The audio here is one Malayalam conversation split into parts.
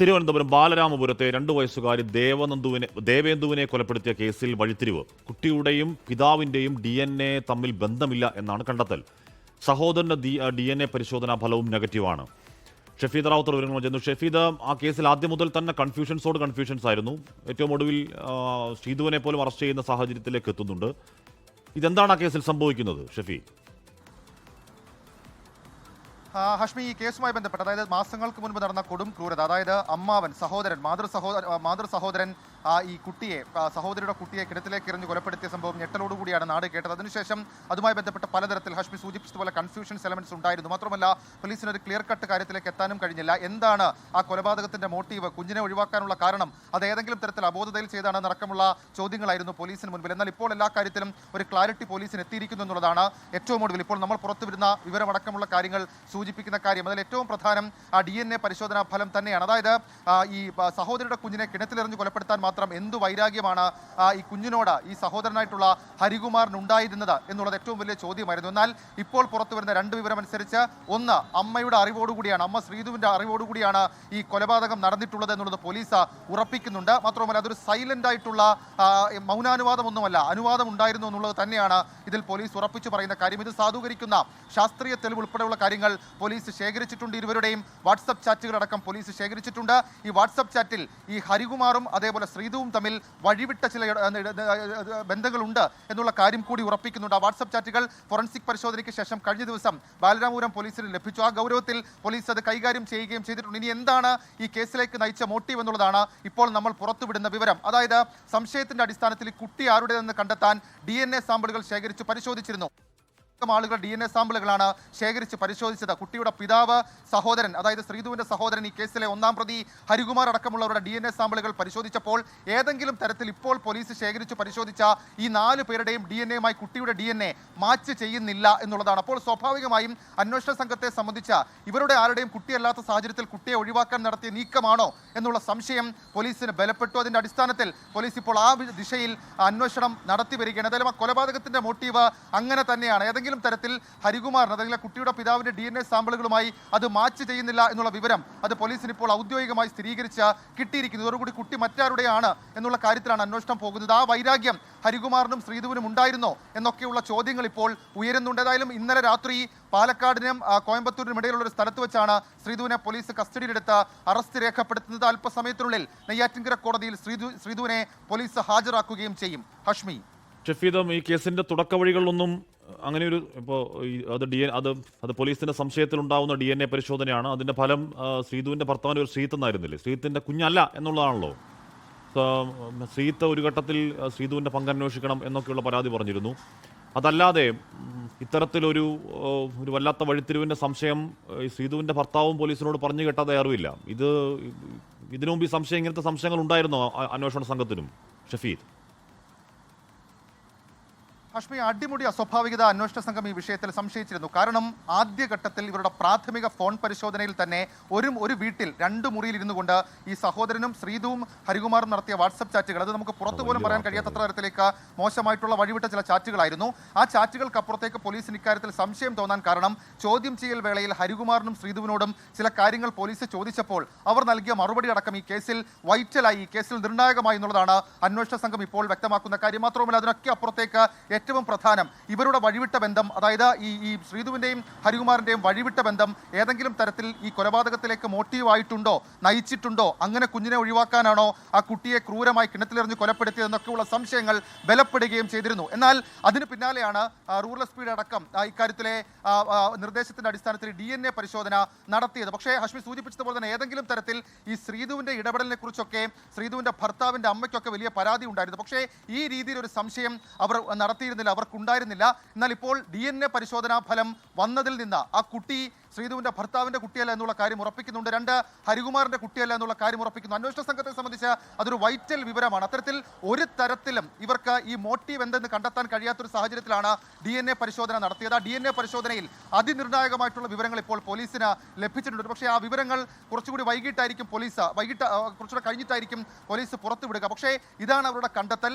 തിരുവനന്തപുരം ബാലരാമപുരത്തെ രണ്ടു വയസ്സുകാരി ദേവനന്ദുവിനെ ദേവേന്ദുവിനെ കൊലപ്പെടുത്തിയ കേസിൽ വഴിത്തിരിവ്. കുട്ടിയുടെയും പിതാവിന്റെയും ഡി എൻ എ തമ്മിൽ ബന്ധമില്ല എന്നാണ് കണ്ടെത്തൽ. സഹോദരന്റെ ഡി ഡി എൻ എ പരിശോധനാ ഫലവും നെഗറ്റീവാണ്. ഷെഫീദ് റാവുത്തർ വിവരങ്ങൾ ചെന്നു. ഷെഫീദ് ആ കേസിൽ ആദ്യം മുതൽ തന്നെ കൺഫ്യൂഷൻസോട് കൺഫ്യൂഷൻസ് ആയിരുന്നു ഏറ്റവും ഒടുവിൽ ശ്രീധുവിനെ പോലും അറസ്റ്റ് ചെയ്യുന്ന സാഹചര്യത്തിലേക്ക് എത്തുന്നുണ്ട്. ഇതെന്താണ് ആ കേസിൽ സംഭവിക്കുന്നത് ഷഫീ ഹഷ്മി ഈ കേസുമായി ബന്ധപ്പെട്ട് അതായത് മാസങ്ങൾക്ക് മുൻപ് നടന്ന കൊടും ക്രൂരത അതായത് അമ്മാവൻ സഹോദരൻ മാതൃ സഹോദര മാതൃ സഹോദരൻ ഈ കുട്ടിയെ സഹോദരിയുടെ കുട്ടിയെ കിടത്തിലേക്ക് എറിഞ്ഞ് കൊലപ്പെടുത്തിയ സംഭവം ഞെട്ടലോടുകൂടിയാണ് നാട് കേട്ടത്. അതിനുശേഷം അതുമായി ബന്ധപ്പെട്ട പലതരത്തിൽ ഹഷ്മി സൂചിപ്പിച്ചതുപോലെ കൺഫ്യൂഷൻസ് എലമെന്റ്സ് ഉണ്ടായിരുന്നു. മാത്രമല്ല പോലീസിന് ഒരു ക്ലിയർ കട്ട് കാര്യത്തിലേക്ക് എത്താനും കഴിഞ്ഞില്ല. എന്താണ് ആ കൊലപാതകത്തിന്റെ മോട്ടീവ് കുഞ്ഞിനെ ഒഴിവാക്കാനുള്ള കാരണം? അത് ഏതെങ്കിലും തരത്തിൽ അബോധതയിൽ ചെയ്താണ് നടക്കമുള്ള ചോദ്യങ്ങളായിരുന്നു പോലീസിന് മുൻപിൽ. എന്നാൽ ഇപ്പോൾ എല്ലാ കാര്യത്തിലും ഒരു ക്ലാരിറ്റി പോലീസിന് എത്തിയിരിക്കുന്നു എന്നുള്ളതാണ് ഏറ്റവും ഒടുവിൽ. ഇപ്പോൾ നമ്മൾ പുറത്തുവിടുന്ന വിവരമടക്കമുള്ള കാര്യങ്ങൾ സൂചിപ്പിക്കുന്ന കാര്യം. അതിൽ ഏറ്റവും പ്രധാനം ആ ഡി എൻ എ പരിശോധനാ ഫലം തന്നെയാണ്. അതായത് ഈ സഹോദരിയുടെ കുഞ്ഞിനെ കിണറ്റിലെറിഞ്ഞ് കൊലപ്പെടുത്താൻ മാത്രം എന്തു വൈരാഗ്യമാണ് ഈ കുഞ്ഞിനോട് ഈ സഹോദരനായിട്ടുള്ള ഹരികുമാറിനുണ്ടായിരുന്നത് എന്നുള്ളത് ഏറ്റവും വലിയ ചോദ്യമായിരുന്നു. എന്നാൽ ഇപ്പോൾ പുറത്തു വരുന്ന രണ്ട് വിവരമനുസരിച്ച് ഒന്ന് അമ്മയുടെ അറിവോടുകൂടിയാണ് അമ്മ ശ്രീധുവിന്റെ അറിവോടുകൂടിയാണ് ഈ കൊലപാതകം നടന്നിട്ടുള്ളത് എന്നുള്ളത് പോലീസ് ഉറപ്പിക്കുന്നുണ്ട്. മാത്രമല്ല അതൊരു സൈലന്റ് ആയിട്ടുള്ള മൗനാനുവാദം മൗനാനുവാദമൊന്നുമല്ല അനുവാദം ഉണ്ടായിരുന്നു എന്നുള്ളത് തന്നെയാണ് ഇതിൽ പോലീസ് ഉറപ്പിച്ചു പറയുന്ന കാര്യം. ഇത് സാധൂകരിക്കുന്ന ശാസ്ത്രീയ തെളിവ് ഉൾപ്പെടെയുള്ള കാര്യങ്ങൾ പോലീസ് ശേഖരിച്ചിട്ടുണ്ട് ഇരുവരുടെയും വാട്സപ്പ് ചാറ്റുകളടക്കം പോലീസ് ശേഖരിച്ചിട്ടുണ്ട്. ഈ വാട്സപ്പ് ചാറ്റിൽ ഈ ഹരികുമാറും അതേപോലെ ശ്രീധുവും തമ്മിൽ വഴിവിട്ട ചില ബന്ധങ്ങളുണ്ട് എന്നുള്ള കാര്യം കൂടി ഉറപ്പിക്കുന്നുണ്ട്. ആ വാട്സപ്പ് ചാറ്റുകൾ ഫോറൻസിക് പരിശോധനയ്ക്ക് ശേഷം കഴിഞ്ഞ ദിവസം ബാലരാമപുരം പോലീസിന് ലഭിച്ചു. ആ ഗൗരവത്തിൽ പോലീസ് അത് കൈകാര്യം ചെയ്യുകയും ചെയ്തിട്ടുണ്ട്. ഇനി എന്താണ് ഈ കേസിലേക്ക് നയിച്ച മോട്ടീവ് എന്നുള്ളതാണ് ഇപ്പോൾ നമ്മൾ പുറത്തുവിടുന്ന വിവരം. അതായത് സംശയത്തിന്റെ അടിസ്ഥാനത്തിൽ കുട്ടി ആരുടേതെന്ന് കണ്ടെത്താൻ ഡി സാമ്പിളുകൾ ശേഖരിച്ച് പരിശോധിച്ചിരുന്നു. ആളുകളുടെ ഡി എൻ എ സാമ്പിളുകളാണ് ശേഖരിച്ച് പരിശോധിച്ചത്. കുട്ടിയുടെ പിതാവ് സഹോദരൻ അതായത് ശ്രീധുവിന്റെ സഹോദരൻ ഈ കേസിലെ ഒന്നാം പ്രതി ഹരികുമാർ അടക്കമുള്ളവരുടെ ഡി എൻ എ സാമ്പിളുകൾ പരിശോധിച്ചപ്പോൾ ഏതെങ്കിലും തരത്തിൽ ഇപ്പോൾ പോലീസ് ശേഖരിച്ച് പരിശോധിച്ച ഈ നാല് പേരുടെയും ഡി എൻ എയുമായി കുട്ടിയുടെ ഡി എൻ എ മാച്ച് ചെയ്യുന്നില്ല എന്നുള്ളതാണ്. അപ്പോൾ സ്വാഭാവികമായും അന്വേഷണ സംഘത്തെ സംബന്ധിച്ച ഇവരുടെ ആരുടെയും കുട്ടിയല്ലാത്ത സാഹചര്യത്തിൽ കുട്ടിയെ ഒഴിവാക്കാൻ നടത്തിയ നീക്കമാണോ എന്നുള്ള സംശയം പോലീസിന് ബലപ്പെട്ടു. അതിന്റെ അടിസ്ഥാനത്തിൽ പോലീസ് ഇപ്പോൾ ആ ദിശയിൽ അന്വേഷണം നടത്തി വരികയാണ്. ഏതായാലും ആ കൊലപാതകത്തിന്റെ മോട്ടീവ് അങ്ങനെ തന്നെയാണ്. ഏതെങ്കിലും തരത്തിൽ ഹരികുമാറിന് അല്ലെങ്കിൽ കുട്ടിയുടെ പിതാവിന്റെ ഡി സാമ്പിളുകളുമായി അത് മാച്ച് ചെയ്യുന്നില്ല എന്നുള്ള വിവരം അത് പോലീസിന് ഇപ്പോൾ ഔദ്യോഗികമായി സ്ഥിരീകരിച്ച് കിട്ടിയിരിക്കുന്നു. ഇതോടുകൂടി കുട്ടി മറ്റാരുടെയാണ് എന്നുള്ള കാര്യത്തിലാണ് അന്വേഷണം പോകുന്നത്. ആ വൈരാഗ്യം ഹരികുമാറിനും ശ്രീധുവിനും ഉണ്ടായിരുന്നോ എന്നൊക്കെയുള്ള ചോദ്യങ്ങൾ ഇപ്പോൾ ഉയരുന്നുണ്ട്. ഏതായാലും ഇന്നലെ രാത്രി പാലക്കാടിനും കോയമ്പത്തൂരിനും ഇടയിലുള്ള ഒരു സ്ഥലത്ത് വെച്ചാണ് ശ്രീധുവിനെ പോലീസ് കസ്റ്റഡിയിലെടുത്ത് അറസ്റ്റ് രേഖപ്പെടുത്തുന്നത്. അല്പസമയത്തിനുള്ളിൽ നെയ്യാറ്റിൻകര കോടതിയിൽ ശ്രീധു ശ്രീധുവിനെ പോലീസ് ഹാജരാക്കുകയും ചെയ്യും. ഹഷ്മി. ഷഫീദം ഈ കേസിന്റെ തുടക്ക വഴികളിലൊന്നും അങ്ങനെ ഒരു ഇപ്പോൾ അത് ഡി എൻ അത് അത് പോലീസിന്റെ സംശയത്തിലുണ്ടാവുന്ന ഡി എൻ എ പരിശോധനയാണ്. അതിന്റെ ഫലം ശ്രീതുവിന്റെ ഭർത്താവിന്റെ ഒരു ശ്രീത്ത് എന്നായിരുന്നില്ലേ? ശ്രീത്തിന്റെ കുഞ്ഞല്ല എന്നുള്ളതാണല്ലോ. ശ്രീത്ത് ഒരു ഘട്ടത്തിൽ ശ്രീതുവിന്റെ പങ്ക് അന്വേഷിക്കണം എന്നൊക്കെയുള്ള പരാതി പറഞ്ഞിരുന്നു. അതല്ലാതെ ഇത്തരത്തിലൊരു ഒരു വല്ലാത്ത വഴിത്തിരിവിന്റെ സംശയം ഈ ശ്രീധുവിന്റെ ഭർത്താവും പോലീസിനോട് പറഞ്ഞു കേട്ടാതെ അറിവില്ല ഇത് ഇതിനു മുമ്പ് ഈ സംശയം ഇങ്ങനത്തെ സംശയങ്ങൾ ഉണ്ടായിരുന്നോ അന്വേഷണ സംഘത്തിനും? ഷഫീദ്. ഹഷ്മി അടിമുടി അസ്വാഭാവികത അന്വേഷണ സംഘം ഈ വിഷയത്തിൽ സംശയിച്ചിരുന്നു. കാരണം ആദ്യഘട്ടത്തിൽ ഇവരുടെ പ്രാഥമിക ഫോൺ പരിശോധനയിൽ തന്നെ ഒരു ഒരു വീട്ടിൽ രണ്ട് മുറിയിൽ ഇരുന്നു കൊണ്ട് ഈ സഹോദരനും ശ്രീധുവും ഹരികുമാറും നടത്തിയ വാട്സപ്പ് ചാറ്റുകൾ അത് നമുക്ക് പുറത്തു പോലും പറയാൻ കഴിയാത്തത്ര തരത്തിലേക്ക് മോശമായിട്ടുള്ള വഴിവിട്ട ചില ചാറ്റുകളായിരുന്നു. ആ ചാറ്റുകൾക്കപ്പുറത്തേക്ക് പോലീസിന് ഇക്കാര്യത്തിൽ സംശയം തോന്നാൻ കാരണം ചോദ്യം ചെയ്യൽ വേളയിൽ ഹരികുമാറിനും ശ്രീധുവിനോടും ചില കാര്യങ്ങൾ പോലീസ് ചോദിച്ചപ്പോൾ അവർ നൽകിയ മറുപടി അടക്കം ഈ കേസിൽ വൈറ്റലായി ഈ കേസിൽ നിർണായകമായി എന്നുള്ളതാണ് അന്വേഷണ സംഘം ഇപ്പോൾ വ്യക്തമാക്കുന്ന കാര്യം. മാത്രമല്ല അതിനൊക്കെ അപ്പുറത്തേക്ക് ഏറ്റവും പ്രധാനം ഇവരുടെ വഴിവിട്ട ബന്ധം അതായത് ഈ ഈ ശ്രീധുവിന്റെയും ഹരികുമാറിന്റെയും വഴിവിട്ട ബന്ധം ഏതെങ്കിലും തരത്തിൽ ഈ കൊലപാതകത്തിലേക്ക് മോട്ടീവായിട്ടുണ്ടോ നയിച്ചിട്ടുണ്ടോ അങ്ങനെ കുഞ്ഞിനെ ഒഴിവാക്കാനാണോ ആ കുട്ടിയെ ക്രൂരമായി കിണറ്റിലെറിഞ്ഞ് കൊലപ്പെടുത്തിയതെന്നൊക്കെയുള്ള സംശയങ്ങൾ ബലപ്പെടുകയും ചെയ്തിരുന്നു. എന്നാൽ അതിന് പിന്നാലെയാണ് റൂറൽ എസ് പിയുടെ അടക്കം ഇക്കാര്യത്തിലെ നിർദ്ദേശത്തിന്റെ അടിസ്ഥാനത്തിൽ ഡി പരിശോധന നടത്തിയത്. പക്ഷേ ഹഷ്മി സൂചിപ്പിച്ചതുപോലെ തന്നെ ഏതെങ്കിലും തരത്തിൽ ഈ ശ്രീധുവിന്റെ ഇടപെടലിനെ കുറിച്ചൊക്കെ ശ്രീധുവിന്റെ ഭർത്താവിന്റെ അമ്മയ്ക്കൊക്കെ വലിയ പരാതി ഉണ്ടായിരുന്നു. പക്ഷേ ഈ രീതിയിൽ ഒരു സംശയം അവർ നടത്തിയിരുന്നില്ല അവർക്കുണ്ടായിരുന്നില്ല. എന്നാൽ ഇപ്പോൾ ഡി പരിശോധനാ ഫലം വന്നതിൽ നിന്ന് ആ കുട്ടി ശ്രീധുവിന്റെ ഭർത്താവിന്റെ കുട്ടിയല്ല എന്നുള്ള കാര്യം ഉറപ്പിക്കുന്നുണ്ട്. രണ്ട് ഹരികുമാറിന്റെ കുട്ടിയല്ല എന്നുള്ള കാര്യം ഉറപ്പിക്കുന്നു. അന്വേഷണ സംഘത്തെ സംബന്ധിച്ച് അതൊരു വൈറ്റൽ വിവരമാണ്. അത്തരത്തിൽ ഒരു തരത്തിലും ഇവർക്ക് ഈ മോട്ടീവ് എന്തെന്ന് കണ്ടെത്താൻ കഴിയാത്തൊരു സാഹചര്യത്തിലാണ് ഡി എൻ എ പരിശോധന നടത്തിയത്. ആ ഡി എൻ എ പരിശോധനയിൽ അതിനിർണായകമായിട്ടുള്ള വിവരങ്ങൾ ഇപ്പോൾ പോലീസിന് ലഭിച്ചിട്ടുണ്ട്. പക്ഷേ ആ വിവരങ്ങൾ കുറച്ചുകൂടി വൈകിട്ടായിരിക്കും പോലീസ് വൈകിട്ട് കുറച്ചുകൂടി കഴിഞ്ഞിട്ടായിരിക്കും പോലീസ് പുറത്തുവിടുക. പക്ഷേ ഇതാണ് അവരുടെ കണ്ടെത്തൽ.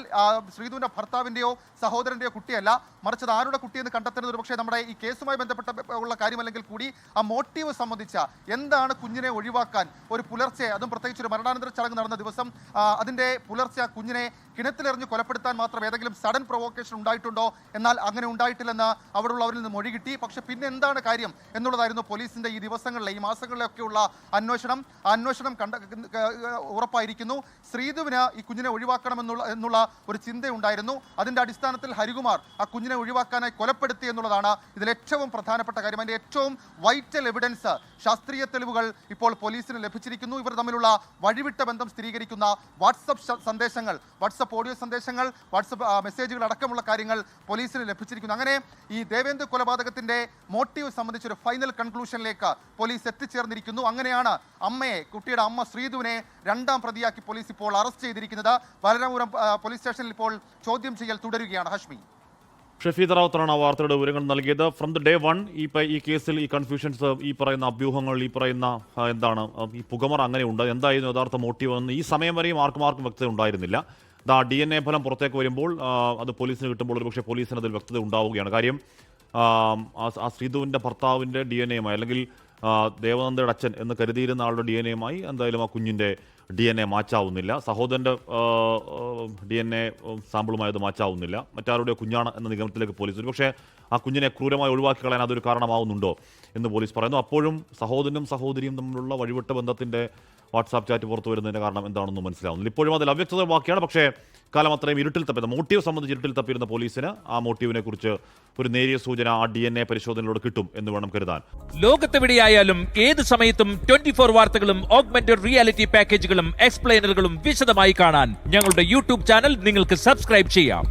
ശ്രീധുവിന്റെ ശ്രീധുവിന്റെ ഭർത്താവിന്റെയോ സഹോദരന്റെയോ കുട്ടിയല്ല. മറിച്ച് ആരുടെ കുട്ടിയെന്ന് കണ്ടെത്തുന്നത് ഒരു നമ്മുടെ ഈ കേസുമായി ബന്ധപ്പെട്ട ഉള്ള കാര്യമല്ലെങ്കിൽ കൂടി ആ മോട്ടീവ് സംബന്ധിച്ച എന്താണ് കുഞ്ഞിനെ ഒഴിവാക്കാൻ ഒരു പുലർച്ചെ അതും പ്രത്യേകിച്ച് ഒരു മരണാനന്തര ചടങ്ങ് നടന്ന ദിവസം അതിന്റെ പുലർച്ചെ ആ കുഞ്ഞിനെ കിണറ്റിലെറിഞ്ഞ് കൊലപ്പെടുത്താൻ മാത്രം ഏതെങ്കിലും സഡൻ പ്രൊവോക്കേഷൻ ഉണ്ടായിട്ടുണ്ടോ? എന്നാൽ അങ്ങനെ ഉണ്ടായിട്ടില്ലെന്ന് അവിടെയുള്ളവരിൽ നിന്ന് മൊഴി കിട്ടി. പക്ഷെ പിന്നെ എന്താണ് കാര്യം എന്നുള്ളതായിരുന്നു പോലീസിന്റെ ഈ ദിവസങ്ങളിലെ ഈ മാസങ്ങളിലൊക്കെയുള്ള അന്വേഷണം. അന്വേഷണം കണ്ട ഉറപ്പായിരിക്കുന്നു. ശ്രീധുവിന് ഈ കുഞ്ഞിനെ ഒഴിവാക്കണമെന്നുള്ള എന്നുള്ള ഒരു ചിന്തയുണ്ടായിരുന്നു. അതിന്റെ അടിസ്ഥാനത്തിൽ ഹരികുമാർ ആ കുഞ്ഞിനെ ഒഴിവാക്കാനായി കൊലപ്പെടുത്തി എന്നുള്ളതാണ് ഇതിൽ ഏറ്റവും പ്രധാനപ്പെട്ട കാര്യം. അതിന്റെ ഏറ്റവും വൈറ്റൽ എവിഡൻസ് ശാസ്ത്രീയ തെളിവുകൾ ഇപ്പോൾ പോലീസിന് ലഭിച്ചിരിക്കുന്നു. ഇവർ തമ്മിലുള്ള വഴിവിട്ട ബന്ധം സ്ഥിരീകരിക്കുന്ന വാട്സപ്പ് സന്ദേശങ്ങൾ വാട്സപ്പ് ഓഡിയോ സന്ദേശങ്ങൾ വാട്സപ്പ് മെസ്സേജുകൾ അടക്കമുള്ള കാര്യങ്ങൾ പോലീസിന് ലഭിച്ചിരിക്കുന്നു. അങ്ങനെ ഈ ദേവേന്ദ്ര കൊലപാതകത്തിന്റെ മോട്ടീവ് സംബന്ധിച്ചൊരു ഫൈനൽ കൺക്ലൂഷനിലേക്ക് പോലീസ് എത്തിച്ചേർന്നിരിക്കുന്നു. അങ്ങനെയാണ് അമ്മയെ കുട്ടിയുടെ അമ്മ ശ്രീധുവിനെ രണ്ടാം പ്രതിയാക്കി പോലീസ് ഇപ്പോൾ അറസ്റ്റ് ചെയ്തിരിക്കുന്നത്. വലരാപുരം പോലീസ് സ്റ്റേഷനിൽ ഇപ്പോൾ ചോദ്യം ചെയ്യൽ തുടരുകയാണ് ഹഷ്മി. ഷഫീദ് റാവത്താണ് ആ വാർത്തയുടെ വിവരങ്ങൾ നൽകിയത്. ഫ്രം ദ ഡേ വൺ ഈ ഈ കേസിൽ ഈ കൺഫ്യൂഷൻസ് ഈ പറയുന്ന അഭ്യൂഹങ്ങൾ ഈ പറയുന്ന എന്താണ് ഈ പുകമറ അങ്ങനെ ഉണ്ട് എന്തായിരുന്നു യഥാർത്ഥ മോട്ടീവ് എന്ന് ഈ സമയം വരെയും ആർക്കും ആർക്കും വ്യക്തത ഉണ്ടായിരുന്നില്ല. ദാ ഡി എൻ എ ഫലം പുറത്തേക്ക് വരുമ്പോൾ അത് പോലീസിന് കിട്ടുമ്പോൾ ഒരുപക്ഷെ പോലീസിന് അതിൽ വ്യക്തത ഉണ്ടാവുകയാണ്. കാര്യം ആ, ശ്രീധുവിന്റെ ഭർത്താവിന്റെ ഡി എൻ എയുമായി അല്ലെങ്കിൽ ദേവനന്ദയുടെ അച്ഛൻ എന്ന് കരുതിയിരുന്ന ആളുടെ ഡി എൻ എയുമായി എന്തായാലും ആ കുഞ്ഞിന്റെ ഡി എൻ എ മാച്ചാവുന്നില്ല സഹോദരന്റെ ഡി എൻ എ സാമ്പിളുമായത് മാച്ചാവുന്നില്ല. മറ്റാരുടെ കുഞ്ഞാണ് എന്ന നിഗമനത്തിലേക്ക് പോലീസ് ഒരു പക്ഷേ ആ കുഞ്ഞിനെ ക്രൂരമായി ഒഴിവാക്കി കളയാൻ അതൊരു കാരണമാവുന്നുണ്ടോ എന്ന് പോലീസ് പറയുന്നു. അപ്പോഴും സഹോദരനും സഹോദരിയും തമ്മിലുള്ള വഴിവിട്ട ബന്ധത്തിന്റെ വാട്സാപ്പ് ചാറ്റ് പുറത്തു വരുന്നതിന്റെ കാരണം എന്താണെന്ന് മനസ്സിലാവുന്നില്ല. ഇപ്പോഴും അതിൽ അവ്യക്തത ബാക്കിയാണ് പക്ഷേ കാലം അത്രയും ഇരുട്ടിൽ തപ്പിയത് മോട്ടീവ് സംബന്ധിച്ച് ഇരുട്ടിൽ തപ്പിയിരുന്ന പോലീസിന് ആ മോട്ടീവിനെ കുറിച്ച് ഒരു നേരിയ സൂചന ആ ഡി എൻ എ പരിശോധനയിലൂടെ കിട്ടും എന്ന് വേണം കരുതാൻ. ലോകത്തെവിടെയായാലും ഏത് സമയത്തും ട്വന്റി ഫോർ വാർത്തകളും ഓഗ്മെന്റഡ് റിയാലിറ്റി പാക്കേജുകളും എക്സ്പ്ലെയിനറുകളും വിശദമായി കാണാൻ ഞങ്ങളുടെ യൂട്യൂബ് ചാനൽ നിങ്ങൾക്ക് സബ്സ്ക്രൈബ് ചെയ്യാം.